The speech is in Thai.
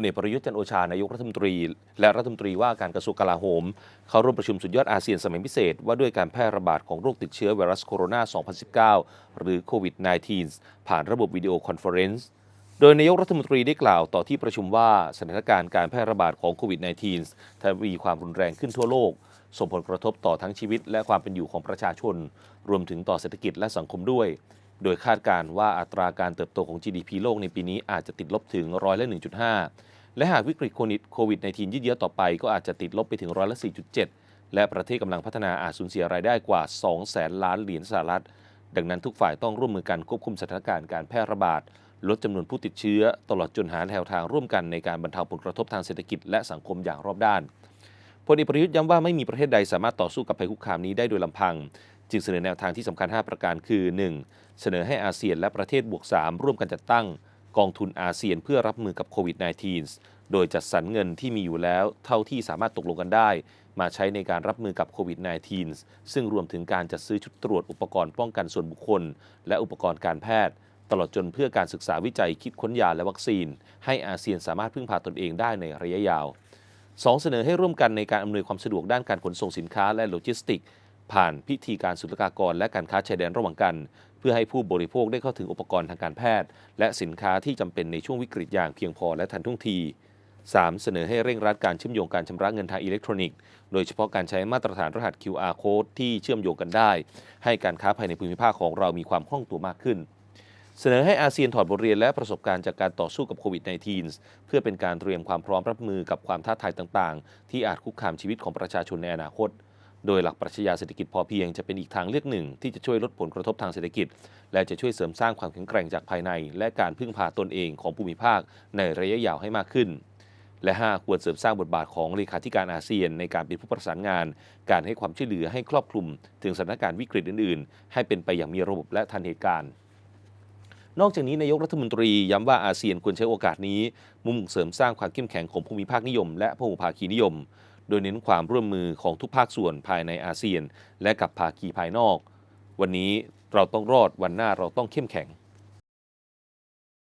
ลเอกประยุทธ์จันโอชานายกรัฐมนตรี และรัฐมนตรีว่าการกระทรวงกลาโหม เข้าร่วมประชุมสุดยอดอาเซียนสมัยพิเศษ ว่าด้วยการแพร่ระบาดของโรคติดเชื้อไวรัสโคโรนา 2019 หรือโควิด -19 ผ่านระบบวิดีโอคอนเฟอเรนซ์โดยนายกรัฐมนตรีได้กล่าวต่อที่ประชุมว่าสถานการณ์การแพร่ระบาดของโควิด -19 ทวีความรุนแรงขึ้นทั่วโลก ส่งผลกระทบต่อทั้งชีวิตและความเป็นอยู่ของประชาชน รวมถึงต่อเศรษฐกิจและสังคมด้วย โดยคาดการ์ว่าอัตราการเติบโตของ GDP โลกในปีนี้อาจจะติดลบถึงร้อยละ 1.5 และหากวิกฤตโควิด -19 ยืดเยื้อต่อไปก็อาจจะติดลบไปถึงร้อยละ 4.7 และประเทศกำลังพัฒนาอาจสูญเสียรายได้กว่า 2 แสนล้านเหรียญสหรัฐ ดังนั้นทุกฝ่ายต้องร่วมมือกันควบคุมสถานการณ์การแพร่ระบาด ลดจำนวนผู้ติดเชื้อ ตลอดจนหาแนวทางร่วมกันในการบรรเทาผลกระทบทางเศรษฐกิจและสังคมอย่างรอบด้านพลเอกประยุทธ์ย้ำว่าไม่มีประเทศใดสามารถต่อสู้กับภัยคุกคามนี้ได้โดยลำพัง จึงเสนอแนวทางที่สำคัญ 5 ประการคือ 1. เสนอให้อาเซียนและประเทศบวก 3 ร่วมกันจัดตั้งกองทุนอาเซียนเพื่อรับมือกับโควิด -19 โดยจัดสรรเงินที่มีอยู่แล้ว เท่าที่สามารถตกลงกันได้ มาใช้ในการรับมือกับโควิด -19 ซึ่งรวมถึงการจัดซื้อชุดตรวจอุปกรณ์ป้องกันส่วนบุคคล และอุปกรณ์การแพทย์ ตลอดจนเพื่อการศึกษาวิจัยคิดค้นยาและวัคซีน ให้อาเซียนสามารถพึ่งพาตนเองได้ในระยะยาว 2. เสนอให้ร่วมกันในการอำนวยความสะดวกด้านการขนส่งสินค้าและโลจิสติก ผ่านพิธีการศุลกากรและการค้าชายแดนระหว่างกัน เพื่อให้ผู้บริโภคได้เข้าถึงอุปกรณ์ทางการแพทย์ และสินค้าที่จำเป็นในช่วงวิกฤตอย่างเพียงพอและทันท่วงที 3. เสนอให้เร่งรัดการเชื่อมโยงการชำระเงินทางอิเล็กทรอนิกส์ โดยเฉพาะการใช้มาตรฐานรหัส QR code ที่เชื่อมโยงกันได้ ให้การค้าภายในภูมิภาคของเรามีความคล่องตัวมากขึ้น เสนอให้อาเซียนถอดบทเรียนและประสบการณ์จากการต่อสู้กับโควิด -19 เพื่อเป็นการเตรียมความพร้อมรับมือกับความท้าทายต่าง ๆ ที่อาจคุกคามชีวิตของประชาชนในอนาคต โดยหลักปรัชญาเศรษฐกิจพอเพียงจะเป็นอีกทางเลือกหนึ่ง ที่จะช่วยลดผลกระทบทางเศรษฐกิจ และจะช่วยเสริมสร้างความแข็งแกร่งจากภายใน และการพึ่งพาตนเองของภูมิภาคในระยะยาวให้มากขึ้น และ 5 ควรเสริมสร้างบทบาทของเลขาธิการอาเซียน ในการเป็นผู้ประสานงาน การให้ความช่วยเหลือให้ครอบคลุม ถึงสถานการณ์วิกฤตอื่น ๆ ให้เป็นไปอย่างมีระบบและทันเหตุการณ์นอกจากนี้นายกรัฐมนตรีย้ำว่าอาเซียนควรใช้โอกาสนี้ มุ่งเสริมสร้างความเข้มแข็งของภูมิภาคนิยม และพหุภาคีนิยม โดยเน้นความร่วมมือของทุกภาคส่วนภายในอาเซียน และกับภาคีภายนอก วันนี้เราต้องรอดวันหน้าเราต้องเข้มแข็ง